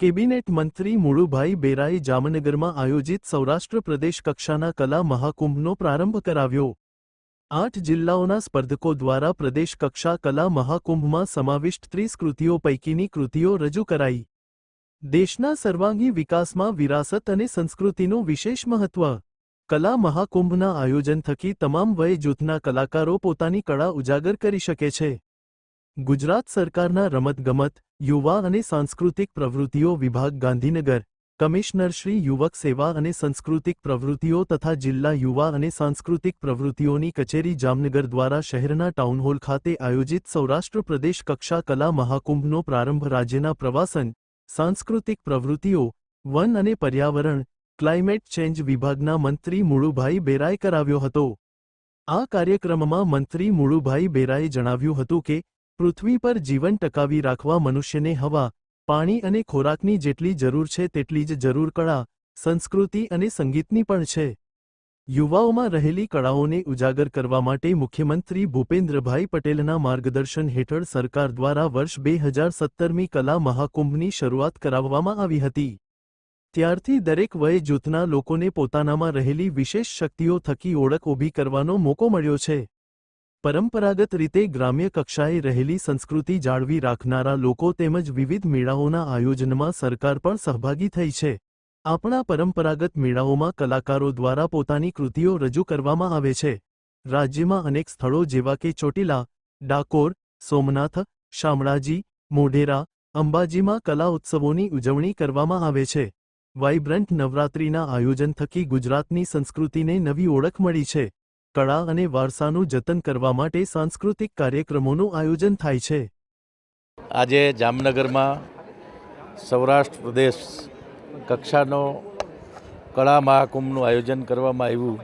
Cabinet મંત્રી મુળુભાઈ બેરાએ જામનગરમાં આયોજિત સૌરાષ્ટ્ર પ્રદેશ કક્ષાના કલા મહાકુંભનો પ્રારંભ કરાવ્યો. આઠ જિલ્લાઓના સ્પર્ધકો દ્વારા પ્રદેશ કક્ષા કલા મહાકુંભમાં સમાવિષ્ટ ત્રીસ કૃતિઓ પૈકીની કૃતિઓ રજૂ કરાઈ. દેશના સર્વાંગી વિકાસમાં વિરાસત અને સંસ્કૃતિનું વિશેષ મહત્વ. કલા મહાકુંભના આયોજન થકી તમામ વય જૂથના કલાકારો પોતાની કળા ઉજાગર કરી શકે છે. ગુજરાત સરકારના રમતગમત, યુવા અને સાંસ્કૃતિક પ્રવૃત્તિઓ વિભાગ ગાંધીનગર, કમિશનર શ્રી યુવક સેવા અને સાંસ્કૃતિક પ્રવૃત્તિઓ તથા જિલ્લા યુવા અને સાંસ્કૃતિક પ્રવૃત્તિઓની કચેરી જામનગર દ્વારા શહેરના ટાઉનહોલ ખાતે આયોજિત સૌરાષ્ટ્ર પ્રદેશ કક્ષા કલા મહાકુંભનો પ્રારંભ રાજ્યના પ્રવાસન, સાંસ્કૃતિક પ્રવૃત્તિઓ, વન અને પર્યાવરણ, ક્લાઇમેટ ચેન્જ વિભાગના મંત્રી મુળુભાઈ બેરાએ કરાવ્યો હતો. આ કાર્યક્રમમાં મંત્રી મુળુભાઈ બેરાએ જણાવ્યું હતું કે પૃથ્વી પર જીવન ટકાવી રાખવા મનુષ્યને હવા, પાણી અને ખોરાકની જેટલી જરૂર છે તેટલી જ જરૂર કળા, સંસ્કૃતિ અને સંગીતની પણ છે. યુવાઓમાં રહેલી કળાઓને ઉજાગર કરવા માટે મુખ્યમંત્રી ભૂપેન્દ્રભાઈ પટેલના માર્ગદર્શન હેઠળ સરકાર દ્વારા વર્ષ બે હજાર સત્તરમી કલા મહાકુંભની શરૂઆત કરાવવામાં આવી હતી. ત્યારથી દરેક વય જૂથના લોકોને પોતાનામાં રહેલી વિશેષ શક્તિઓ થકી ઓળખ ઊભી કરવાનો મોકો મળ્યો છે. પરંપરાગત રીતે ગ્રામ્ય કક્ષાએ રહેલી સંસ્કૃતિ જાળવી રાખનારા લોકો તેમજ વિવિધ મેળાઓના આયોજનમાં સરકાર પણ સહભાગી થઈ છે. આપણા પરંપરાગત મેળાઓમાં કલાકારો દ્વારા પોતાની કૃતિઓ રજૂ કરવામાં આવે છે. રાજ્યમાં અનેક સ્થળો જેવા કે ચોટીલા, ડાકોર, સોમનાથ, શામળાજી, મોઢેરા, અંબાજીમાં કલા ઉત્સવોની ઉજવણી કરવામાં આવે છે. વાઇબ્રન્ટ નવરાત્રિના આયોજન થકી ગુજરાતની સંસ્કૃતિને નવી ઓળખ મળી છે. કળા અને વારસાનું જતન કરવા માટે સાંસ્કૃતિક કાર્યક્રમોનું આયોજન થાય છે. આજે જામનગરમાં સૌરાષ્ટ્ર પ્રદેશ કક્ષાનો કળા મહાકુંભનું આયોજન કરવામાં આવ્યું.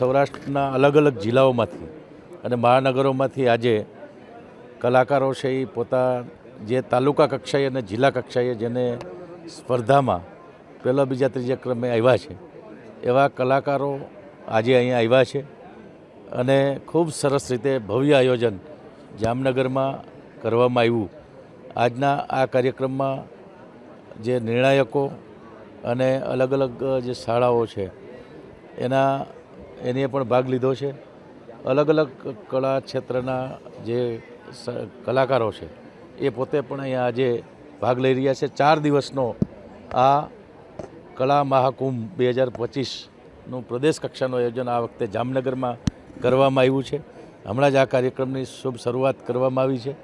સૌરાષ્ટ્રના અલગ અલગ જિલ્લાઓમાંથી અને મહાનગરોમાંથી આજે કલાકારો છે એ પોતા જે તાલુકા કક્ષાએ અને જિલ્લા કક્ષાએ જેને સ્પર્ધામાં પહેલા, બીજા, ત્રીજા ક્રમે આવ્યા છે એવા કલાકારો આજે અહીંયા આવ્યા છે અને ખૂબ સરસ રીતે ભવ્ય આયોજન જામનગરમાં કરવામાં આવ્યું. આજના આ કાર્યક્રમમાં જે નિર્ણાયકો અને અલગ અલગ જે શાળાઓ છે, એના, એને પણ ભાગ લીધો છે. અલગ અલગ કળા ક્ષેત્રના જે કલાકારો છે, એ પોતે પણ અહીંયા આજે ભાગ લઈ રહ્યા છે. ચાર દિવસનો આ કળા મહાકુંભ બે હજાર પચીસનું પ્રદેશ કક્ષાનું આયોજન આ વખતે જામનગરમાં કરવામાં આવ્યું છે. હમણાં જ આ કાર્યક્રમની શુભ શરૂઆત કરવામાં આવી છે.